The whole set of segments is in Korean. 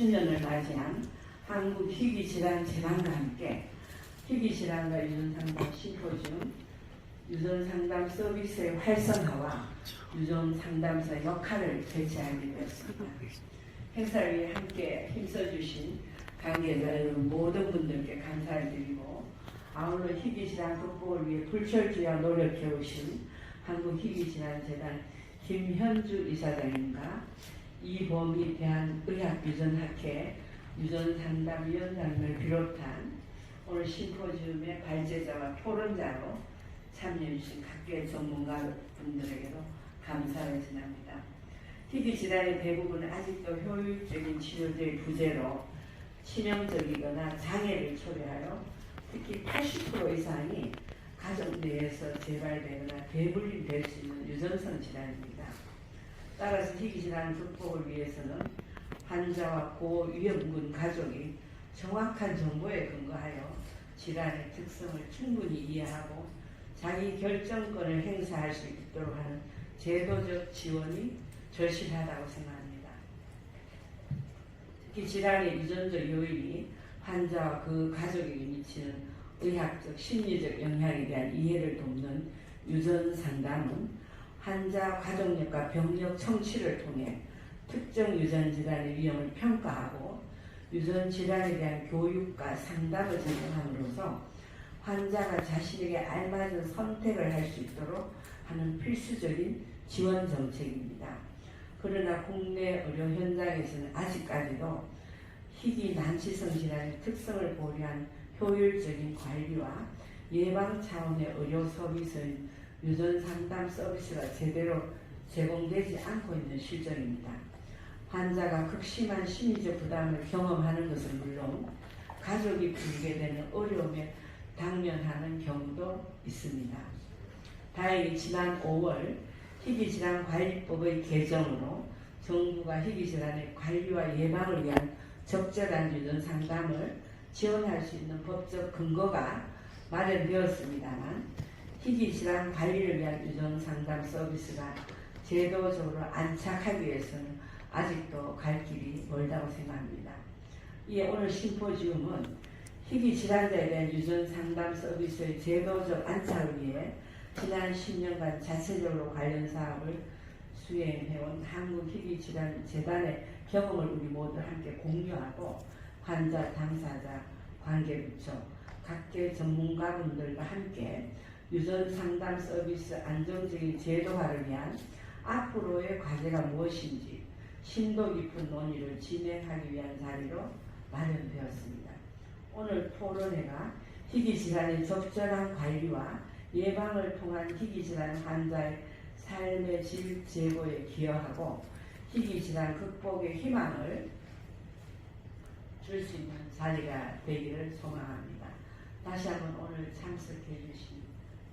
10주년을 맞이한 한국 희귀질환 재단과 함께 희귀질환과 유전상담 심포지움, 유전상담 서비스의 활성화와 유전상담사 역할을 개최하게 되었습니다. 행사를 함께 힘써주신 관계자 여러분 모든 분들께 감사를 드리고 아울러 희귀질환 극복을 위해 불철주야 노력해오신 한국희귀질환재단 김현주 이사장님과 이범희 대한 의학 유전 학회 유전 상담 위원장을 비롯한 오늘 심포지움의 발제자와 토론자로 참여해주신 각계 전문가 분들에게도 감사를 전합니다. 희귀 질환의 대부분은 아직도 효율적인 치료제의 부재로 치명적이거나 장애를 초래하여 특히 80% 이상이 가족 내에서 재발되거나 되물림될 수 있는 유전성 질환입니다. 따라서 희귀 질환 극복을 위해서는 환자와 고위험군 가족이 정확한 정보에 근거하여 질환의 특성을 충분히 이해하고 자기 결정권을 행사할 수 있도록 하는 제도적 지원이 절실하다고 생각합니다. 특히 질환의 유전적 요인이 환자와 그 가족에게 미치는 의학적, 심리적 영향에 대한 이해를 돕는 유전 상담은 환자 가족력과 병력 청취를 통해 특정 유전 질환의 위험을 평가하고 유전 질환에 대한 교육과 상담을 제공함으로써 환자가 자신에게 알맞은 선택을 할 수 있도록 하는 필수적인 지원 정책입니다. 그러나 국내 의료 현장에서는 아직까지도 희귀 난치성 질환의 특성을 고려한 효율적인 관리와 예방 차원의 의료 서비스인 유전 상담 서비스가 제대로 제공되지 않고 있는 실정입니다. 환자가 극심한 심리적 부담을 경험하는 것은 물론 가족이 불게 되는 어려움에 당면하는 경우도 있습니다. 다행히 지난 5월 희귀질환관리법의 개정으로 정부가 희귀질환의 관리와 예방을 위한 적절한 유전 상담을 지원할 수 있는 법적 근거가 마련되었습니다만 희귀 질환 관리를 위한 유전 상담 서비스가 제도적으로 안착하기 위해서는 아직도 갈 길이 멀다고 생각합니다. 이에 오늘 심포지움은 희귀 질환자에 대한 유전 상담 서비스의 제도적 안착을 위해 지난 10년간 자체적으로 관련 사업을 수행해온 한국희귀질환재단의 경험을 우리 모두 함께 공유하고 환자, 당사자, 관계부처, 각계 전문가분들과 함께 유전 상담 서비스 안정적인 제도화를 위한 앞으로의 과제가 무엇인지 심도 깊은 논의를 진행하기 위한 자리로 마련되었습니다. 오늘 토론회가 희귀질환의 적절한 관리와 예방을 통한 희귀질환 환자의 삶의 질 제고에 기여하고 희귀질환 극복의 희망을 줄 수 있는 자리가 되기를 소망합니다. 다시 한번 오늘 참석해 주신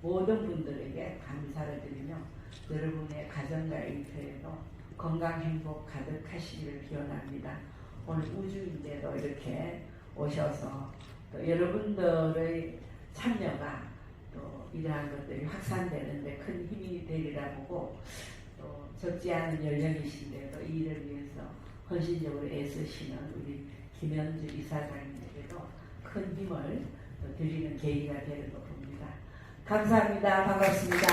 모든 분들에게 감사를 드리며 여러분의 가정과 일터에도 건강 행복 가득하시기를 기원합니다. 오늘 우주인데도 이렇게 오셔서 또 여러분들의 참여가 또 이러한 것들이 확산되는데 큰 힘이 되리라 보고 또 적지 않은 연령이신데도 이 일을 위해서 헌신적으로 애쓰시는 우리 김현주 이사장님에게도 큰 힘을 또 드리는 계기가 되는 것 봅니다. 감사합니다. 반갑습니다.